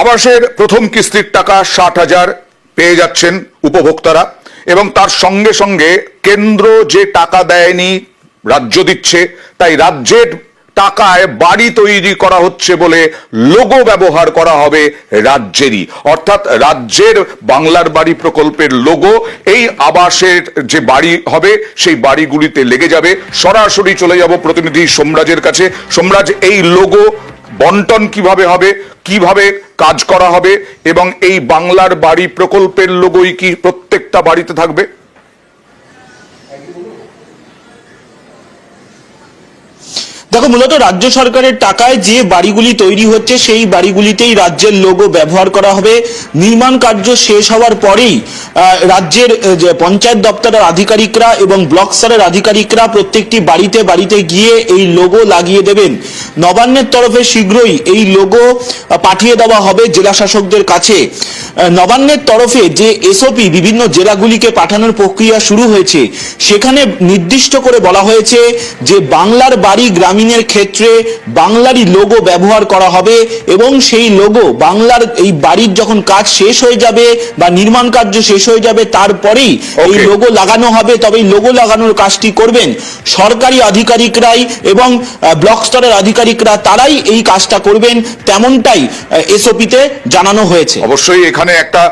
আবাসের প্রথম কিস্তির টাকা ষাট হাজার পেয়ে যাচ্ছেন উপভোক্তারা এবং তার সঙ্গে সঙ্গে কেন্দ্র যে টাকা দেয়নি রাজ্য দিচ্ছে, তাই রাজ্যের টাকায় বাড়ি তৈরি করা হচ্ছে বলে লোগো ব্যবহার করা হবে রাজ্যেরই। অর্থাৎ রাজ্যের বাংলার বাড়ি প্রকল্পের লোগো এই আবাসের যে বাড়ি হবে, সেই বাড়িগুলিতে লেগে যাবে। সরাসরি চলে যাব প্রতিনিধি সোমরাজের কাছে। সোমরাজ, এই লোগো বন্টন কীভাবে হবে? কীভাবে কাজ করা হবে এবং এই বাংলার বাড়ি প্রকল্পের লোগোই কি প্রত্যেকটা বাড়িতে থাকবে? দেখো, মূলত রাজ্য সরকারের টাকায় যে বাড়িগুলি তৈরি হচ্ছে, সেই বাড়িগুলিতেই রাজ্যের লোগো ব্যবহার করা হবে। নির্মাণ কার্য শেষ হওয়ার পরেই রাজ্যের যে পঞ্চায়েত দপ্তরের আধিকারিকরা এবং ব্লক স্তরের আধিকারিকরা প্রত্যেকটি বাড়িতে বাড়িতে গিয়ে এই লোগো লাগিয়ে দেবেন। নবান্নের তরফে শীঘ্রই এই লোগো পাঠিয়ে দেওয়া হবে জেলা শাসকদের কাছে নবান্নের তরফে যে এসওপি বিভিন্ন জেলাগুলিকে পাঠানোর প্রক্রিয়া শুরু হয়েছে, সেখানে নির্দিষ্ট করে বলা হয়েছে যে বাংলার বাড়ি গ্রামীণের ক্ষেত্রে বাংলারই লোগো ব্যবহার করা হবে এবং সেই লোগো বাংলার এই বাড়ির যখন কাজ শেষ হয়ে যাবে বা নির্মাণ কার্য শেষ হয়ে যাবে তারপরেই এই লোগো লাগানো হবে তবে এই লোগো লাগানোর কাজটি করবেন। সরকারি আধিকারিকরাই এবং ব্লক স্তরের আধিকারিকরা তারাই এই কাজটা করবেন তেমনটাই এসওপিতে জানানো হয়েছে। অবশ্যই এখানে একটা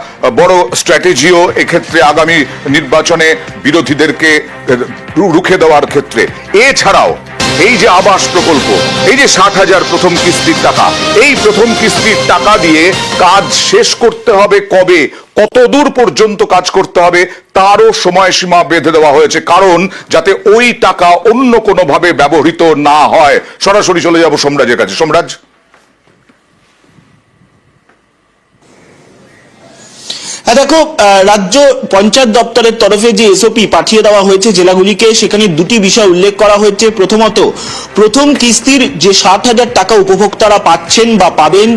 বড় স্ট্র্যাটেজিও এক্ষেত্রে আগামী নির্বাচনে বিরোধীদেরকে রুখে দেওয়ার ক্ষেত্রে। এছাড়াও এই যে আবাস প্রকল্প, এই যে ষাট হাজার প্রথম কিস্তির টাকা, এই প্রথম কিস্তির টাকা দিয়ে কাজ শেষ করতে হবে কবে? কত দূর পর্যন্ত কাজ করতে হবে? তারও সময়সীমা বেঁধে দেওয়া হয়েছে, কারণ যাতে ওই টাকা অন্য কোনোভাবে ব্যবহৃত না হয়। সরাসরি চলে যাব সোমরাজের কাছে। সোমরাজ হ্যাঁ দেখো রাজ্য পঞ্চায়েত দপ্তরের তরফে যে এসওপি পাঠিয়ে দেওয়া হয়েছে জেলাগুলিকে, সেখানে দুটি বিষয় উল্লেখ করা হয়েছে। প্রথমত, প্রথম কিস্তির যে ষাট হাজার টাকা উপভোক্তারা পাচ্ছেন বা পাবেন,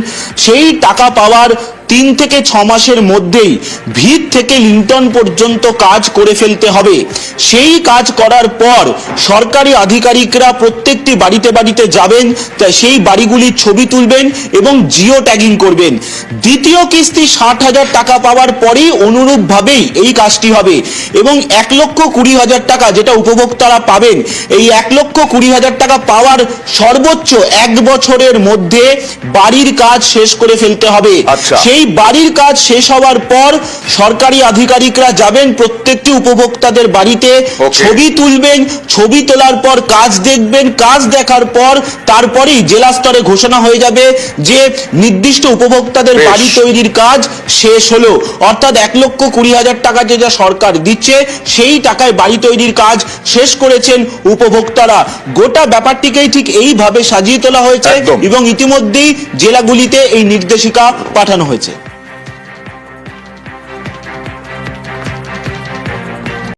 সেই টাকা পাওয়ার তিন থেকে ছ মাসের মধ্যেই ভিত থেকে লিন্টন পর্যন্ত কাজ করে ফেলতে হবে। সেই কাজ করার পর সরকারি আধিকারিকরা প্রত্যেকটি বাড়িতে বাড়িতে যাবেন তা সেই বাড়িগুলির ছবি তুলবেন এবং জিও ট্যাগিং করবেন। দ্বিতীয় কিস্তি ষাট হাজার টাকা পাওয়ার পরেই অনুরূপভাবেই এই কাজটি হবে এবং এক লক্ষ কুড়ি হাজার টাকা যেটা উপভোক্তারা পাবেন এই এক লক্ষ কুড়ি হাজার টাকা পাওয়ার সর্বোচ্চ এক বছরের মধ্যে বাড়ির কাজ শেষ করে ফেলতে হবে। আচ্ছা। সেই বাড়ির কাজ শেষ হওয়ার পর সরকারি আধিকারিকরা যাবেন প্রত্যেকটি উপভোক্তাদের বাড়িতে। ছবি তুলবেন ছবি তোলার পর কাজ দেখবেন কাজ দেখার পর তারপরেই জেলা স্তরে ঘোষণা হয়ে যাবে যে নির্দিষ্ট উপভোক্তাদের বাড়ি তৈরির কাজ শেষ হলো। অর্থাৎ এক লক্ষ কুড়ি হাজার টাকা যে যা সরকার দিচ্ছে সেই টাকায় বাড়ি তৈরির কাজ শেষ করেছেন উপভোক্তারা। গোটা ব্যাপারটিকেই ঠিক এইভাবে সাজিয়ে তোলা হয়েছে এবং ইতিমধ্যেই জেলাগুলিতে এই নির্দেশিকা পাঠানো হয়েছে।